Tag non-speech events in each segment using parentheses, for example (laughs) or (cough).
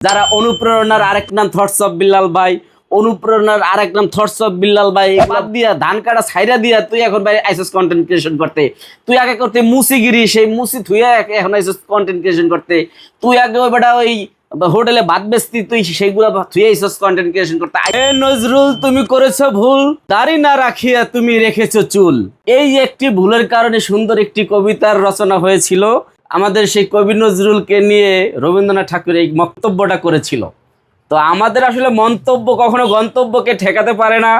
যারা অনুপ্রেরণার আরেক নাম থটস অফ বিল্লাল ভাই, অনুপ্রেরণার আরেক নাম থটস অফ বিল্লাল ভাই বাদ দিয়া ধান কাটা ছাইরা দিয়া তুই এখন ভাই আইসস কন্টেন্ট ক্রিয়েশন করতে। তুই আগে করতে মুসিগিরি সেই মুসি থুইয়া এখন আইসস কন্টেন্ট ক্রিয়েশন করতে। তুই আগে ওই বেটা ওই হোটেলে ভাত বেচতি, তুই সেইগুলা থুয়ে আইসস কন্টেন্ট ক্রিয়েশন করতে। এ নজরুল, তুমি করেছ ভুল। দাড়ি না রাখিয়া তুমি রেখেছো চুল। এই একটি ভুলের কারণে সুন্দর একটি কবিতার রচনা হয়েছিল আমাদের সেই কবি নজরুলকে নিয়ে রবীন্দ্রনাথ ঠাকুর এই মন্তব্যটা করেছিল। তো আমাদের আসলে মন্তব্য কখনো গন্তব্যকে ঠেকাতে পারে না।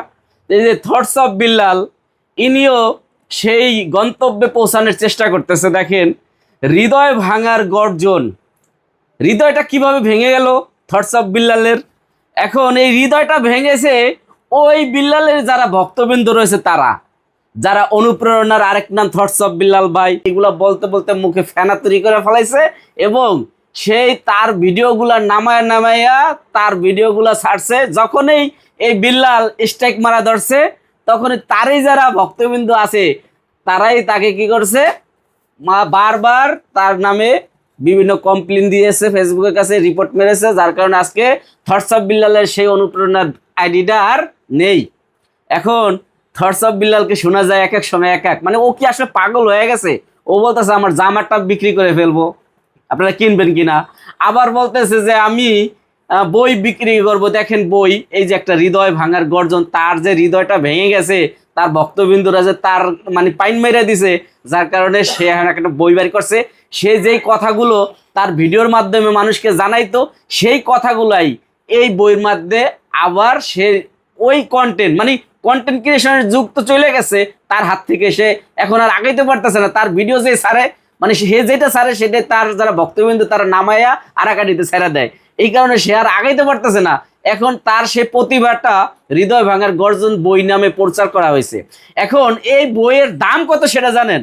এই যে থটস অফ বিল্লাল ইনিও সেই গন্তব্যে পৌঁছানোর চেষ্টা করতেছে। দেখেন, হৃদয় ভাঙার গর্জন। হৃদয়টা কীভাবে ভেঙে গেল? থটস অফ বিল্লালের এখন এই হৃদয়টা ভেঙেছে ওই বিল্লালের যারা ভক্তবৃন্দ রয়েছে তারা। যারা অনুপ্রেরণার আরেক নাম থটস অফ বিল্লাল ভাই, এগুলা বলতে বলতে মুখে ফেনা তৈরি করে ফেলাইছে এবং সেই তার ভিডিওগুলা নামায় নামাইয়া তার ভিডিওগুলা ছাড়ছে। যখনই এই বিল্লাল স্ট্রাইক মারা ধরছে, তখনই তারই যারা ভক্তবৃন্দ আছে, তারাই তাকে কি করছে? মা বারবার তার নামে বিভিন্ন কমপ্লেন দিয়েছে ফেসবুকের কাছে রিপোর্ট মেরেছে, যার কারণে আজকে থটস অফ বিল্লালের সেই অনুপ্রেরণার আইডিটা আর নেই। এখন থটস অফ বিল্লালকে শোনা যায় এক এক সময়, এক এক। মানে ও কি আসলে পাগল হয়ে গেছে? ও বলতেছে, আমার জামাটা বিক্রি করে ফেলব। আপনারা কিনবেন কিনা? আবার বলতেছে যে, আমি বই বিক্রি করব। দেখেন বই, এই যে একটা হৃদয় ভাঙার গর্জন, তার যে হৃদয়টা ভেঙে গেছে, তার ভক্তবিন্দুরা যে তার মানে পাইন মেরে দিছে, যার কারণে সে একটা বই বাড়ি করছে। সে যেই কথাগুলো তার ভিডিওর মাধ্যমে মানুষকে জানাইতো, সেই কথাগুলাই এই বইয়ের মধ্যে আবার সে ওই কন্টেন্ট মানে কন্টেন্ট ক্রিয়েশনের যুগ তো চলে গেছে, তার হাত থেকে সে এখন আর আগাইতে পারতেছে না। তার ভিডিও যে সারে মানে সে যেটা সারে সেটা তার যারা ভক্তবিন্দু, তারা নামাইয়া আরাকাটিতে ছেড়া দেয়। এই কারণে সে আর আগাইতে পারতেছে না। এখন তার সে প্রতিভাটা হৃদয় ভাঙার গর্জন বই নামে প্রচার করা হয়েছে। এখন এই বইয়ের দাম কত সেটা জানেন?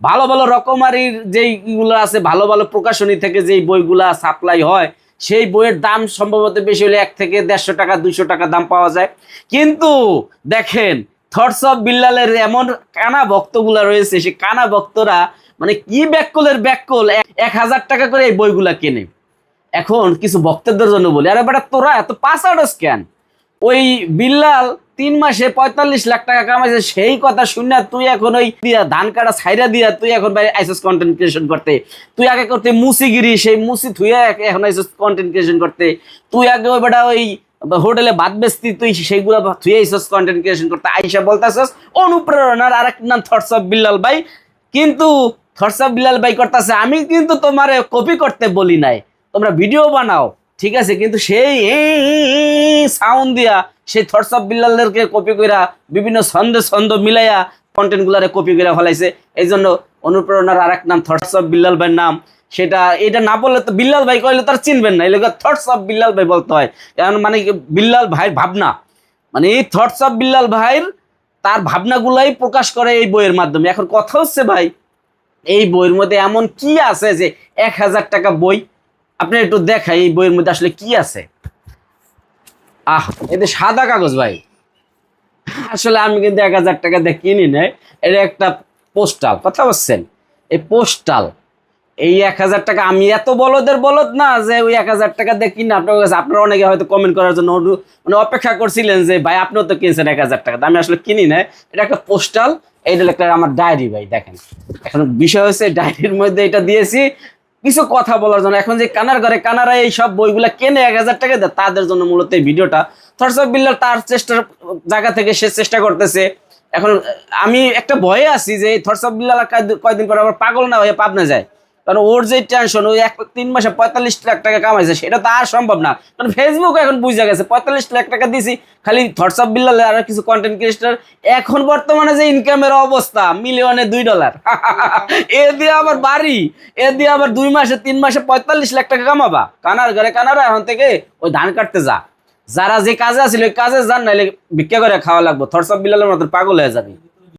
ভালো ভালো রকমারির যেইগুলো আছে, ভালো ভালো প্রকাশনী থেকে যেই বইগুলা সাপ্লাই হয় সেই বইয়ের দাম সম্ভবত বেশি হলে এক থেকে দেড়শো টাকা, দুইশো টাকা দাম পাওয়া যায়। কিন্তু দেখেন থটস অফ বিল্লালের এমন কানা ভক্তগুলা রয়েছে, সেই কানা ভক্তরা মানে কি ব্যাকলের ব্যাককল এক- হাজার টাকা করে এই বইগুলা কেনে। এখন কিছু ভক্তদের জন্য বলি, আরে বেটা তোরা এত পাস স্ক্যান কেন? ওই বিল্লাল তিন মাসে পঁয়তাল্লিশ লাখ টাকা কামাইছে, সেই কথা শুনে তুই এখন ওই দিয়া ধান কাটা ছাইরা দিয়া তুই এখন ভাই আইসিস কন্টেন্ট ক্রিয়েশন করতে। তুই আগে করতে মুসিগিরি সেই মুসি থুয়ে এখন আইসিস কন্টেন্ট ক্রিয়েশন করতে। তুই আগে ওই বেটা ওই হোটেলে ভাত বেচতি, তুই সেইগুলা থুয়ে আইসিস কন্টেন্ট ক্রিয়েশন করতে। আইসা বলতেছস, অনুপ্রেরণার আরেক নাম থটস অফ বিল্লাল ভাই। কিন্তু থটস অফ বিল্লাল ভাই করতেছে, আমি কিন্তু তোমারে কপি করতে বলি নাই। তোমরা ভিডিও বানাও। ঠিক আছে, কিন্তু সেই সাউন্ড দিয়া, সেই থটস অফ বিল্লালদেরকে কপি কইরা, বিভিন্ন ছন্দে ছন্দ মিলাইয়া কন্টেন্ট গুলারে কপি করে ফেলাইছে। এই জন্য অনুপ্রেরণার আরেক নাম থটস অফ বিল্লাল ভাইয়ের নাম। সেটা, এটা না বললে তো বিল্লাল ভাই কইলে তার চিনবেন না। এলাকা থটস অফ বিল্লাল ভাই বলতে হয়। কারণ মানে বিল্লাল ভাইয়ের ভাবনা। মানে এই থটস অফ বিল্লাল ভাইয়ের, তার ভাবনাগুলাই প্রকাশ করে এই বইয়ের মাধ্যমে। এখন কথা হচ্ছে ভাই, এই বইয়ের মধ্যে এমন কি আছে যে এক হাজার টাকা বই আপনি একটু দেখাই এই বইয়ের মধ্যে আসলে কি আছে। আহ এতে সাদা কাগজ ভাই। আসলে আমি কিন্তু এক হাজার টাকা দিয়ে কিনি নাই। এটা একটা পোস্টাল, কথা বলছেন? এই পোস্টাল, এই এক হাজার টাকা আমি এত বলদের বলদ না যে ওই এক হাজার টাকা দিয়ে কিনে আপনার কাছে, আপনারা অনেকে হয়তো কমেন্ট করার জন্য মানে অপেক্ষা করছিলেন যে, ভাই, আপনিও তো কিনছেন এক হাজার টাকা। আমি আসলে কিনি না এটা একটা পোস্টাল, এইটা একটা আমার ডায়েরি ভাই, দেখেন। এখন বিষয় হচ্ছে ডায়েরির মধ্যে এটা দিয়েছি। কিছু কথা বলার জন্য। এখন যে কানার ঘরে কানারা এই সব বইগুলা কেনে এক হাজার টাকা দেয়, তাদের জন্য মূলত এই ভিডিওটা। থরসব বিল্লাল তার চেষ্টার জায়গা থেকে সে চেষ্টা করতেছে। এখন আমি একটা ভয়ে আছি যে থরসব বিল্লাল কয়দিন পর আবার পাগল না হয়ে পাবনা যায়। কারণ ওর যে টেনশন ওই এক তিন মাসে পঁয়তাল্লিশ লাখ টাকা কামাইছে, সেটা তো আর সম্ভব না। কারণ ফেসবুক এখন বুঝে গেছে, পঁয়তাল্লিশ লাখ টাকা দিছি, খালি হোয়াটসঅ্যাপ বিল্লালে আর কিছু কন্টেন্ট ক্রিয়েটার এখন বর্তমানে যে ইনকামের অবস্থা, মিলিয়নে দুই ডলার (laughs) এ দিয়ে আবার বাড়ি, এ দিয়ে আবার দুই মাসে, তিন মাসে পঁয়তাল্লিশ লাখ টাকা কামাবা। কানার ঘরে কানারা, এখন থেকে ওই ধান কাটতে যা। যারা যে কাজে আছিল ওই কাজে যান, নাইলে ভিক্ষা করে খাওয়া লাগবো। থরসব বিল্লালের মতো পাগল হয়ে যাবে।